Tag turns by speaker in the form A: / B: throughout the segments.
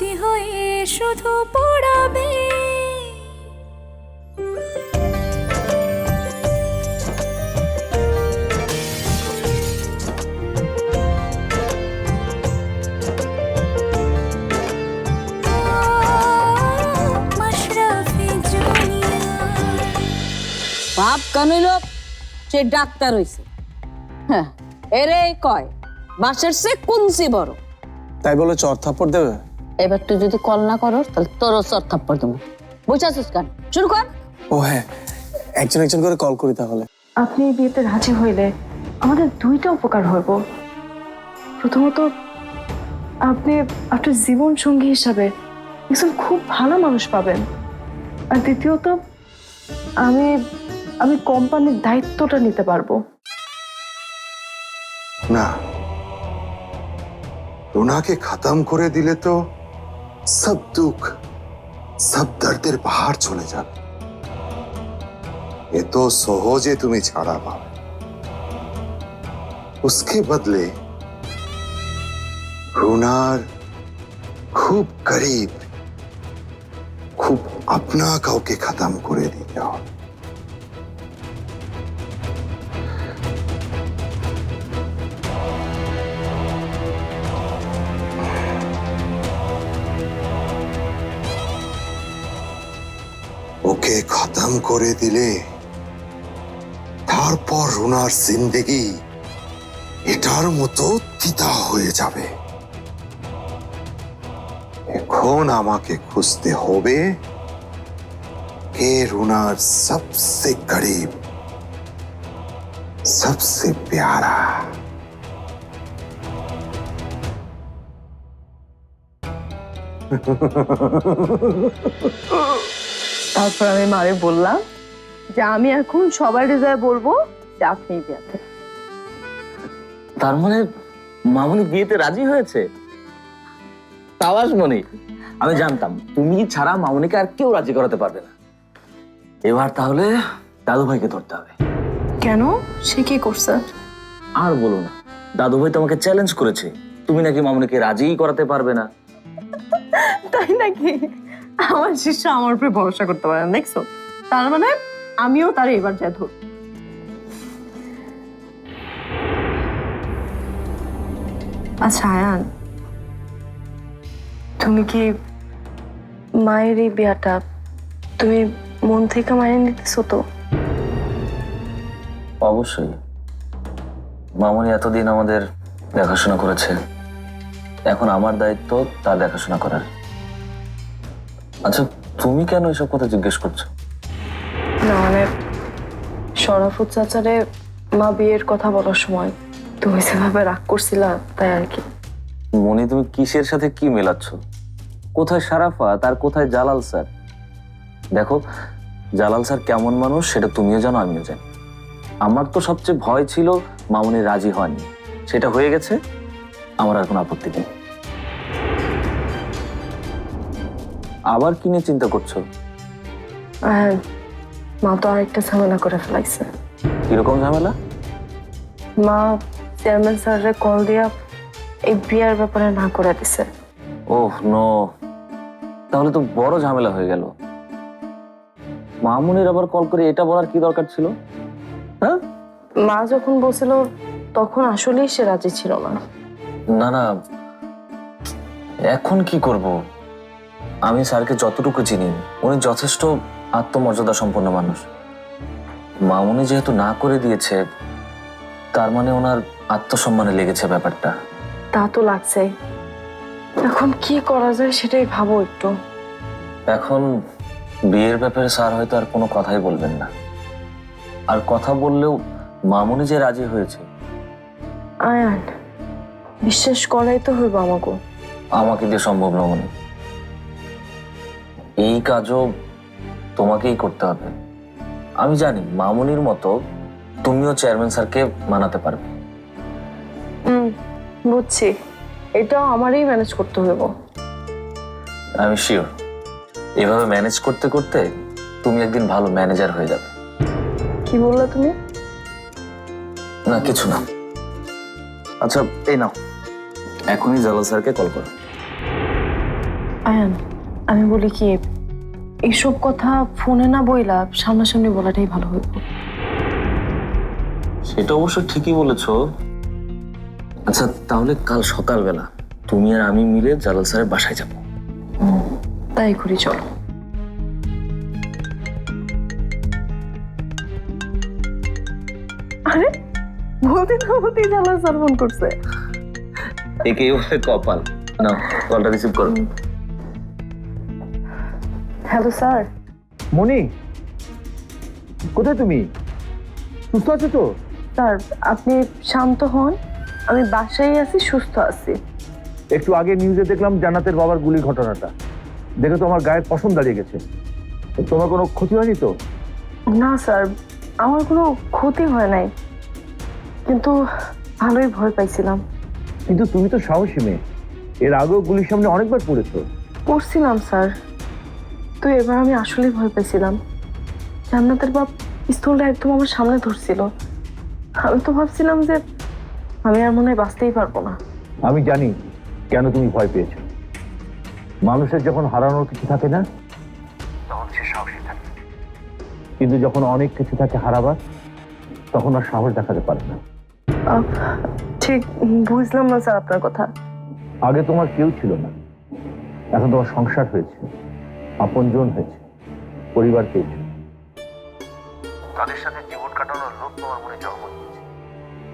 A: স্মৃতি হয়ে শুধু পড়াবে।
B: বাপ কানুইল সে ডাক্তার হইছে। হ্যাঁ এরে কয় বাসের সে কুনসি বড়।
C: তাই বলে চর থাপ্পড় দেবে?
B: এবার তুই যদি কল না করস তাহলে তোরও সর থাপ্পড় দেবো। বুঝাছিস কেন? শুরু কর।
C: ও হ্যাঁ একজন একজন করে কল করি তাহলে।
D: আপনি এই বিয়েতে রাজি হইলে আমাদের দুইটা উপকার হইব। প্রথমত আপনি আপনার জীবন সঙ্গী হিসাবে একজন খুব ভালো মানুষ পাবেন। আর দ্বিতীয়ত আমি আমি কোম্পানির দায়িত্বটা নিতে পারব।
E: না রুনাকে খতম করে দিলে তো সব দুঃখ সব দর্দের পাহাড় চলে যাবে এ তো সহজে তুমি ছাড়া পাবে उसके बदले রুনার খুব করিব খুব আপনা কাউকে খতম করে দিতে হবে খতম করে দিলে তারপর রুনার জিন্দেগি এটার মতো তিতা হয়ে যাবে। এখন আমাকে খুঁজতে হবে কে রুনার সবসে গরিব সবসে প্যারা। প্यारा
D: তারপর আমি মারে বললাম যে আমি এখন সবার হৃদয়ে বলব যে আপনি বিয়াতে।
F: তার মানে মামুনি বিয়েতে রাজি হয়েছে? সাবাস মনি আমি জানতাম তুমি ছাড়া মামুনিকে আর কেউ রাজি করাতে পারবে না। এবার তাহলে দাদু ভাইকে ধরতে হবে।
D: কেন? সে কি করছে?
F: আর বলো না দাদু ভাই তোমাকে চ্যালেঞ্জ করেছে। তুমি নাকি মামুনিকে রাজিই করাতে পারবে না?
D: তাই নাকি? আমার শিষ্য আমার উপরে ভরসা করতে পারে না, দেখছ? তার মানে আমিও তার এবার যা ধর আচ্ছা আয়ান, তুমি কি মায়ের এই বিয়াটা তুমি মন থেকে মানিয়ে নিতেছো তো?
F: অবশ্যই। মামুনি এতদিন আমাদের দেখাশোনা করেছে। এখন আমার দায়িত্ব তার দেখাশোনা করার। আচ্ছা তুমি কেন এসব কথা জিজ্ঞেস করছ?
D: না মানে শরাফুত চাচারে মা বিয়ের কথা বলার সময় তুমি যেভাবে রাগ করছিলা তাই আর কি।
F: মনি তুমি কিসের সাথে কি মেলাচ্ছ? কোথায় সারাফা তার কোথায় জালাল স্যার? দেখো জালাল স্যার কেমন মানুষ সেটা তুমিও জানো আমিও জানি। আমার তো সবচেয়ে ভয় ছিল মামুনি রাজি হয়নি। সেটা হয়ে গেছে আমার আর কোনো আপত্তি নেই। আবার কি নিয়ে চিন্তা করছ?
D: মা তো আরেকটা ঝামেলা করে ফেলাইছে।
F: কীরকম ঝামেলা?
D: মা চেয়ারম্যান স্যারের কল দিয়া এই বিয়ার ব্যাপারে না করে দিছে।
F: Oh no. তাহলে তো বড় ঝামেলা হয়ে গেল। মামুনির আবার কল করে এটা বলার কি দরকার ছিল? হ্যাঁ?
D: মা যখন বলছিল তখন আসলেই সে রাজি ছিল না।
F: না না। এখন কি করব? আমি স্যারকে যতটুকু চিনি উনি যথেষ্ট আত্মমর্যাদা সম্পন্ন মানুষ। মামুনি যেহেতু না করে দিয়েছে তার মানে ওনার আত্মসম্মানে লেগেছে ব্যাপারটা।
D: তা তো লাগছে। এখন কি করা যায় সেটাই ভাবো একটু।
F: এখন বিয়ের ব্যাপারে স্যার হয়তো আর কোনো কথাই বলবেন না। আর কথা বললেও মামুনি যে রাজি হয়েছে।
D: আয়ান বিশ্বাস করাই তো হইব আমাকে।
F: আমাকে দিয়ে সম্ভব নমনি এই কাজও তোমাকেই করতে হবে। আমি জানি মামুনির মতো তুমিও চেয়ারম্যান স্যারকে মানাতে পারবে।
D: হুম বুঝছি। এটাও আমারই ম্যানেজ করতে হইব।
F: আমি শিওর এভাবে ম্যানেজ করতে করতে তুমি একদিন ভালো ম্যানেজার হয়ে যাবে।
D: কি বললা তুমি?
F: না কিছু না। আচ্ছা এই নাও। এখনই জালাল স্যারকে কল করো।
D: আয়ান আমি বলি কি এইসব কথা ফোনে না বইলা সামনাসামনি বলাটাই ভালো হইব।
F: সেটা অবশ্য ঠিকই বলেছ। আচ্ছা তাহলে কাল সকালবেলা তুমি আর আমি মিলে জালাল স্যারের বাসায় যাব।
D: তাই করি চলো। আরে বলতে না বলতেই জালাল স্যার ফোন করছে।
F: একেই বলে কপাল। না কলটা রিসিভ করো।
D: Hello sir.
G: মনি কোথায় তুমি? সুস্থ আছো তো?
D: স্যার আপনি শান্ত হন। আমি বাসায় আছি সুস্থ আছি।
G: একটু আগে নিউজে দেখলাম জান্নাতের বাবার গুলি ঘটনাটা। দেখে তো আমার গায়ের পছন্দ দাঁড়িয়ে গেছে। তোমার কোনো ক্ষতি হয়নি তো?
D: না স্যার আমার কোনো ক্ষতি হয় নাই। কিন্তু ভালোই ভয় পাইছিলাম।
G: কিন্তু তুমি তো সাহসী মেয়ে। এর আগেও গুলির সামনে অনেকবার পড়েছো।
D: পড়ছিলাম স্যার। তো এবার আমি আসলেই ভয় পেয়েছিলাম জান্নাতের বাপ পিস্তলটা একদম আমার সামনে ধরছিল। আমি তো ভাবছিলাম যে আমি আর মনে হয় বাঁচতেই পারব না।
G: আমি জানি কেন তুমি ভয় পেয়েছ। মানুষের যখন হারানোর কিছু থাকে না তখন সে সাহসী থাকে। কিন্তু যখন অনেক কিছু থাকে হারাবার তখন আর সাহস দেখাতে পারে না।
D: ঠিক বুঝলাম না স্যার আপনার কথা।
G: আগে তোমার কেউ ছিল না। এখন তোমার সংসার হয়েছে। আপনজন হয়েছে পরিবার পেয়েছে। তাদের সাথে জীবন কাটানোর লোক তোমার মনে জন্ম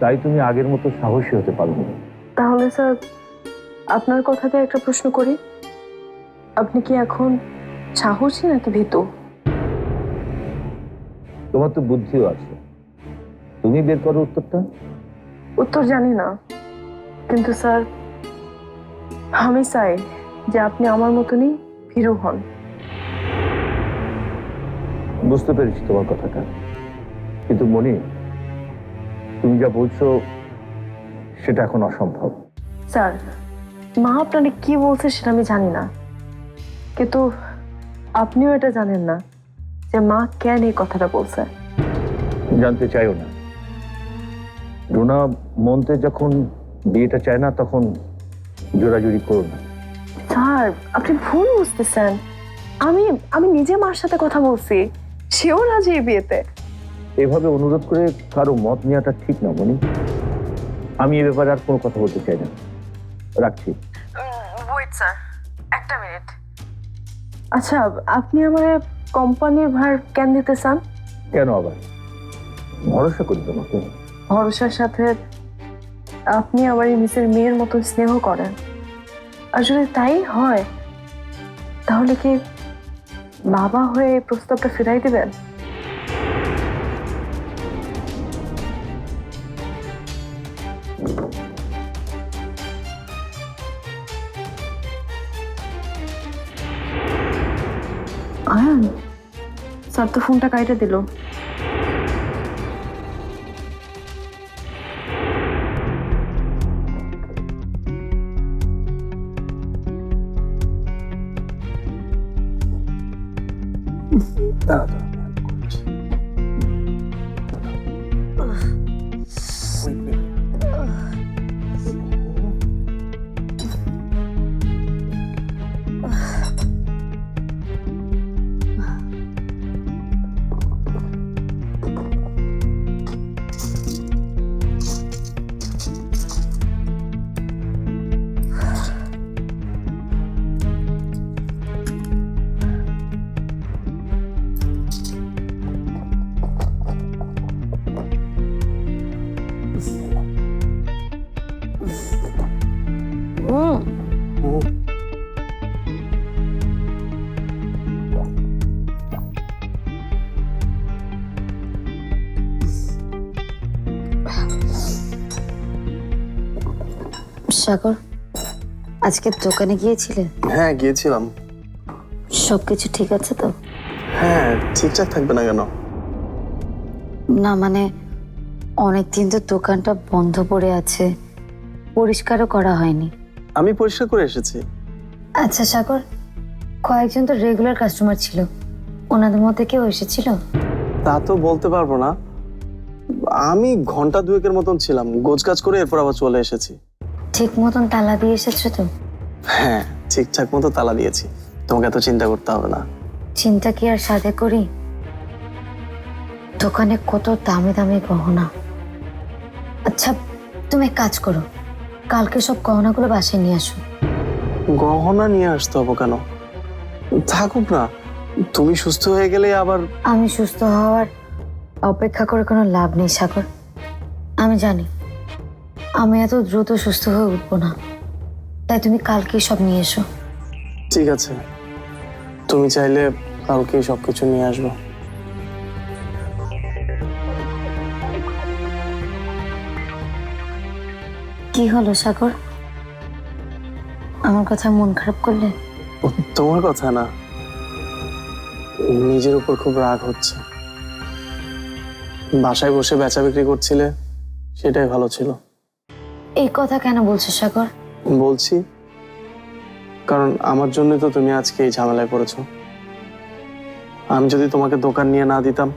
G: তাই তুমি আগের মতো সাহসী হতে পারবে না।
D: তাহলে স্যার আপনার কথাতে একটা প্রশ্ন করি। আপনি কি এখন সাহসী নাকি ভীতু?
G: তোমার তো বুদ্ধিও আছে। তুমি বের করো উত্তরটা।
D: উত্তর জানি না। কিন্তু স্যার আমি চাই যে আপনি আমার মতনই ভীরু হন।
G: বুঝতে পেরেছি তোমার কথাটা। কিন্তু মনি তুমি যা বলছো সেটা এখন অসম্ভব।
D: স্যার মা আপনাকে কি বলছে সেটা আমি জানি না। কিন্তু আপনিও এটা জানেন না যে মা কেন এই কথাটা বলছে।
G: জানতে চাইও না। রুনা মনতে যখন বিয়েটা চায় না তখন জোরাজুরি করো না।
D: স্যার আপনি ভুল বুঝতেছেন। আমি আমি নিজে মার সাথে কথা বলছি। সেও রাজি এই বিয়েতে?
G: এভাবে অনুরোধ করে কারও মত নেওয়াটা ঠিক না মনি। আমি এ ব্যাপারে আর কোনো কথা বলতে চাই না। রাখছি।
D: ওয়েট স্যার একটা মিনিট আচ্ছা আপনি আমার কোম্পানির ভার কেন দিতে চান?
G: কেন আবার? ভরসা করি তোমাকে।
D: ভরসার সাথে আপনি আমার এই মিসের মেয়ের মতো স্নেহ করেন। আর যদি তাই হয়। তাহলে কি বাবা হয়ে প্রস্তাবটা ফিরাই দেবেন? আয়ান স্যার তো ফোনটা কাইটা দিল।
H: সাগর আজকে দোকানে গিয়েছিলে?
C: হ্যাঁ গিয়েছিলাম।
H: সবকিছু ঠিক আছে তো?
C: হ্যাঁ ঠিকঠাক থাকবে না কেন?
H: না মানে অনেকদিন তো দোকানটা বন্ধ পড়ে আছে পরিষ্কারও করা হয়নি।
C: আমি পরিষ্কার করে এসেছি।
H: আচ্ছা সাগর কয়েকজন তো রেগুলার কাস্টমার ছিল। ওনাদের মধ্যে কেউ এসেছিল?
C: তা তো বলতে পারব না। আমি ঘণ্টা দুয়েকের মতন ছিলাম গোছগাছ করে এরপর আবার চলে এসেছি।
H: ঠিক মতন তালা দিয়ে এসেছ তো?
C: হ্যাঁ ঠিকঠাক মতো তালা দিয়েছি। তোমাকে এত চিন্তা করতে হবে না।
H: চিন্তা কি আর সাথে করি? দোকানে কত দামি দামি গহনা। আচ্ছা তুমি এক কাজ করো। কালকে সব গহনাগুলো বাসায় নিয়ে আসো।
C: গহনা নিয়ে আসতে হবে কেন? থাকুক না। তুমি সুস্থ হয়ে গেলে আবার
H: আমি সুস্থ হওয়ার অপেক্ষা করে কোনো লাভ নেই সাগর। আমি জানি। আমি এত দ্রুত সুস্থ হয়ে উঠবো না। তাই তুমি কালকেই সব নিয়ে এসো।
C: ঠিক আছে। তুমি চাইলে কালকে সবকিছু নিয়ে আসব।
H: কি হলো সাগর? আমার কথা মন খারাপ করলে?
C: তোমার কথা না। নিজের উপর খুব রাগ হচ্ছে। বাসায় বসে বেচা বিক্রি করছিলে সেটাই ভালো ছিল।
H: এই কথা কেন বলছো সাগর?
C: বলছি কারণ আমার জন্য তো তুমি আজকে এই ঝামেলায় পড়েছো। আমি যদি তোমাকে দোকান নিয়ে না দিতাম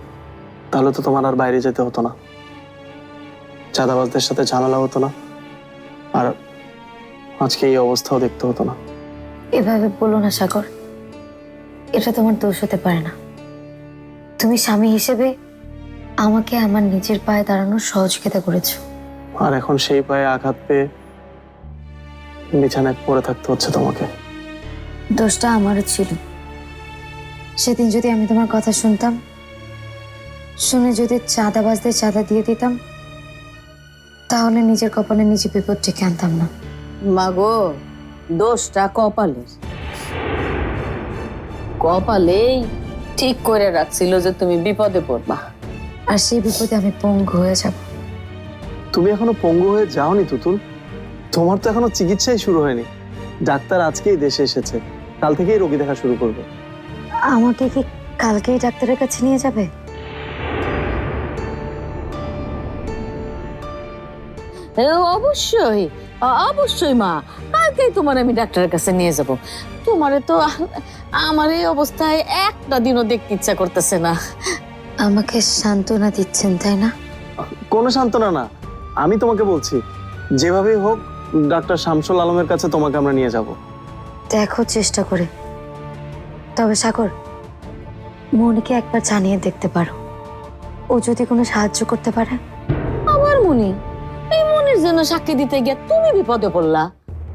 C: তাহলে তো তোমার আর বাইরে যেতে হতো না। চাঁদাবাজদের সাথে ঝামেলা হতো না আর আজকে এই অবস্থাও দেখতে হতো না।
H: এভাবে বলো না সাগর। এটা তোমার দোষ হতে পারে না। তুমি স্বামী হিসেবে আমাকে আমার নিজের পায়ে দাঁড়ানোর সহযোগিতা করেছ।
C: আর এখন সেই পায়ে আঘাত পেয়ে বিছানায় পড়ে থাকতে হচ্ছে তোমাকে।
H: দোষটা আমারও ছিল। সেদিন যদি আমি তোমার কথা শুনতাম শুনে যদি চাঁদাবাজদের চাঁদা দিয়ে দিতাম তাহলে নিজের কপালে নিজে বিপদ ডেকে আনতাম না।
B: মাগো দোষটা কপালের। কপালেই ঠিক করে রাখছিল যে তুমি বিপদে পড়বা।
H: আর সেই বিপদে আমি পঙ্গু হয়ে যাব।
C: তুমি এখনও পঙ্গু হয়ে যাওনি তুতুল। তোমার তো এখনও চিকিৎসাই শুরু হয়নি। ডাক্তার আজকেই দেশে এসেছে। কাল থেকেই রোগী দেখা শুরু করবে।
H: আমাকে কি কালকেই ডাক্তারের কাছে নিয়ে যাবে?
B: অবশ্যই। অবশ্যই মা। কালকেই তোমার আমি ডাক্তারের কাছে নিয়ে যাব। তোমারে তো আমার এই অবস্থায় একটা দিনও দেখতে ইচ্ছা করতেছে না।
H: আমাকে সান্ত্বনা দিচ্ছেন তাই না?
C: কোনো সান্ত্বনা না। আমি তোমাকে বলছি যেভাবেই হোক ডাক্তার শামসুল আলমের কাছে তোমাকে আমরা নিয়ে যাব।
H: দেখো চেষ্টা করে। তবে সাগর মনিকে একবার জানিয়ে দেখতে পারো। ও যদি কোনো সাহায্য করতে পারে?
B: আমার মনি এই মনির জন্য সাক্ষী দিতে গিয়ে তুমি বিপদে পড়লা।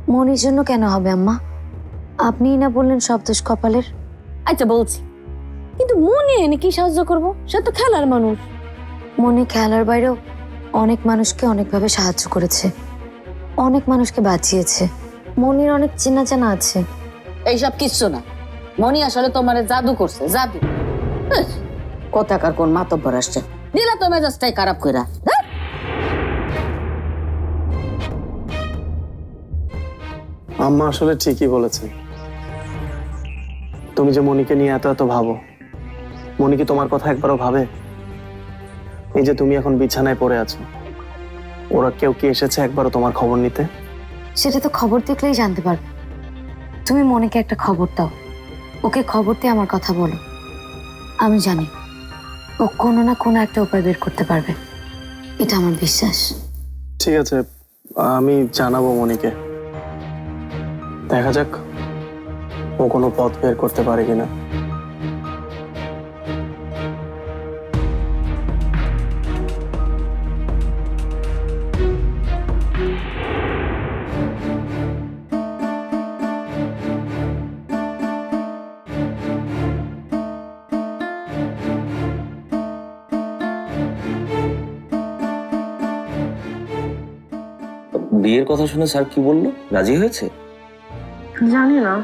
H: মনির জন্য কেন হবে আম্মা? আপনিই না বললেন সব দোষ কপালের?
B: আচ্ছা বলছি। কিন্তু মনি এনে কি সাহায্য করব? সে তো খেলার মানুষ।
H: মনি খেলার বাইরেও অনেক মানুষকে অনেকভাবে সাহায্য করেছে। অনেক মানুষকে বাঁচিয়েছে। মনির অনেক চেনা জানা আছে।
B: এইসব কিচ্ছু না। মনি আসলে তোমার জাদু করছে জাদু। কোথাকার কোন মাতব্বর আসছে। দিলা তো মেজাজটাই খারাপ কইরা। ধ্যাৎ।
C: আম্মা আসলে ঠিকই বলেছে। তুমি যে মনিকে নিয়ে এত এত ভাবো মনি কি তোমার কথা একবারও ভাবে? এই যে তুমি এখন বিছানায় পড়ে আছো ওরা কেউ কি এসেছে একবারও তোমার খবর নিতে?
H: সেটা তো খবর দেখলেই জানতে পারবে। তুমি মনিকে একটা খবর দাও। ওকে খবর দিয়ে আমার কথা বলো। আমি জানি ও কোনো না কোনো একটা উপায় বের করতে পারবে। এটা আমার বিশ্বাস।
C: ঠিক আছে আমি জানাব মনিকে। দেখা যাক ও কোনো পথ বের করতে পারে কিনা।
F: বিয়ের কথা শুনে স্যার কি বলল? রাজি হয়েছে?
D: জানি না।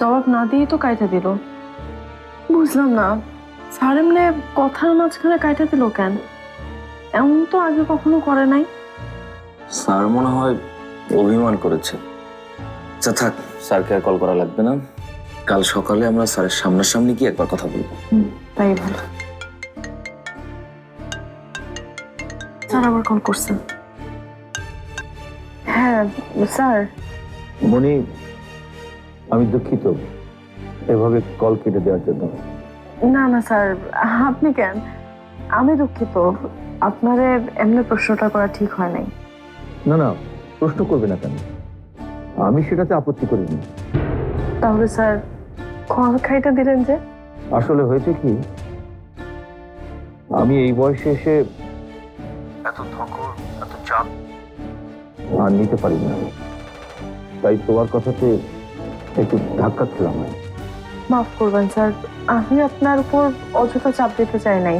D: জবাব না দিয়ে তো কাইটা দিল। বুঝলাম না। স্যার এমনি কথার মাঝখানে কাইটা দিল কেন? এমন তো আগে কখনো করে নাই।
F: স্যার মনে হয় অভিমান করেছে। আচ্ছা থাক স্যারকে আর কল করা লাগবে না। কাল সকালে আমরা স্যারের সামনাসামনি কি একবার কথা বলব।
D: তাই ভালো। স্যার আবার কল করছেন। হ্যাঁ স্যার।
G: মনি আমি দুঃখিত। এভাবে কল কেটে দেওয়ার জন্য।
D: না না স্যার। আপনি কেন? আমি দুঃখিত। আপনারে এমনি প্রশ্নটা করা ঠিক হয় নাই
G: না না প্রশ্ন করবে না কেন? আমি সেটাতে আপত্তি করিনি।
D: তাহলে স্যার খোয়া খাইটা দিলেন যে?
G: আসলে হয়েছে কি আমি এই বয়সে এসে এত ধকল আর নিতে পারি না। তাই তোমার কথাতে একটু ধাক্কা খেলাম।
D: মাফ করবেন স্যার আমি আপনার উপর অযথা চাপ দিতে চাই নাই।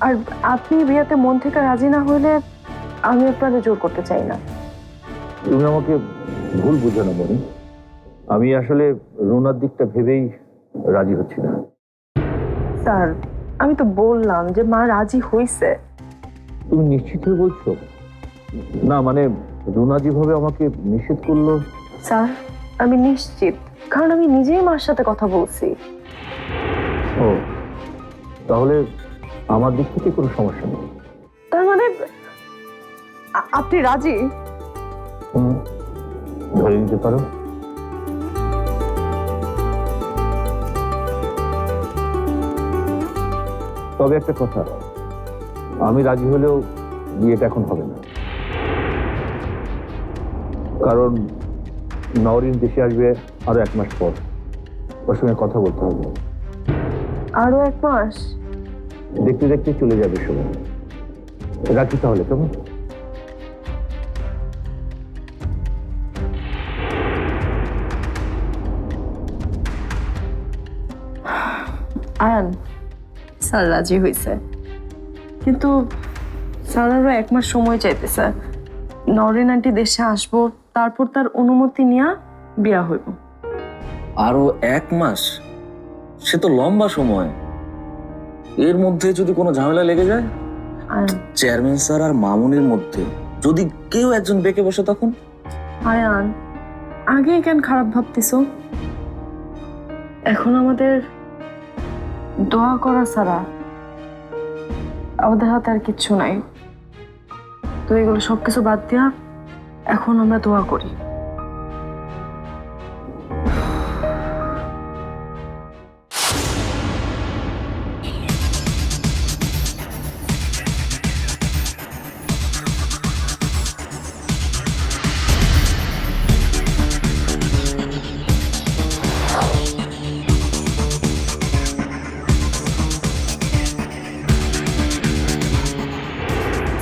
D: আর আপনি বিয়েতে মন থেকে রাজি না হলে আমি আপনাদের জোর করতে চাই না।
G: তুমি আমাকে ভুল বুঝো না মনি। আমি আসলে রোনার দিকটা ভেবেই রাজি হচ্ছি না।
D: স্যার আমি তো বললাম যে মা রাজি হইছে।
G: তুমি নিশ্চিত হয়ে বলছো? না মানে রুনা যেভাবে আমাকে নিষেধ করল?
D: স্যার আমি নিশ্চিত কারণ আমি নিজেই মার সাথে কথা বলছি।
G: ও তাহলে আমার দিক থেকে কোনো সমস্যা নেই।
D: তার মানে আপনি রাজি?
G: হুম ধরে নিতে পারো। তবে একটা কথা আমি রাজি হলেও বিয়েটা এখন হবে না। কারণ নওরিন দেশে আসবে আরও এক মাস পর। ওর সঙ্গে কথা বলতে হবে।
D: আরও এক মাস?
G: দেখতে দেখতে চলে যাবে সময় রাখি তাহলে কেমন?
D: আয়ান স্যার রাজি হয়েছে কিন্তু স্যার আরও এক মাস সময় চাইতেছে। নরেন আন্টি দেশে আসব। তারপর তার অনুমতি নিয়ে বিয়া হইব।
F: আরও এক মাস? সে তো লম্বা সময়। এর মধ্যে যদি কোনো ঝামেলা লেগে যায়?
D: আয়ান
F: চেয়ারম্যান স্যার আর মামুনের মধ্যে। যদি কেউ একজন বেঁকে বসে তখন?
D: আয়ান আগে কেন খারাপ ভাবতেছো? এখন আমাদের দোয়া করা ছাড়া আমাদের হাতে আর কিচ্ছু নাই। তো এগুলো সবকিছু বাদ দিয়া এখন আমরা দোয়া করি।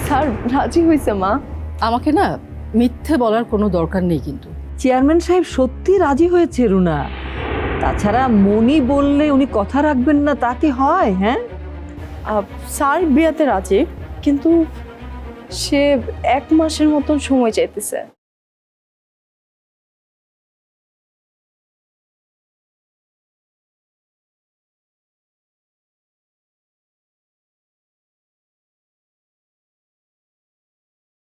D: স্যার রাজি হয়েছে মা।
I: আমাকে না মিথ্যে বলার কোনো দরকার নেই কিন্তু।
J: চেয়ারম্যান সাহেব সত্যি রাজি হয়েছে রুনা। তাছাড়া মনি বললে উনি কথা রাখবেন না তা কি হয় হ্যাঁ?
D: স্যার বিয়াতে রাজি কিন্তু সে এক মাসের মতন সময় চাইতেছে।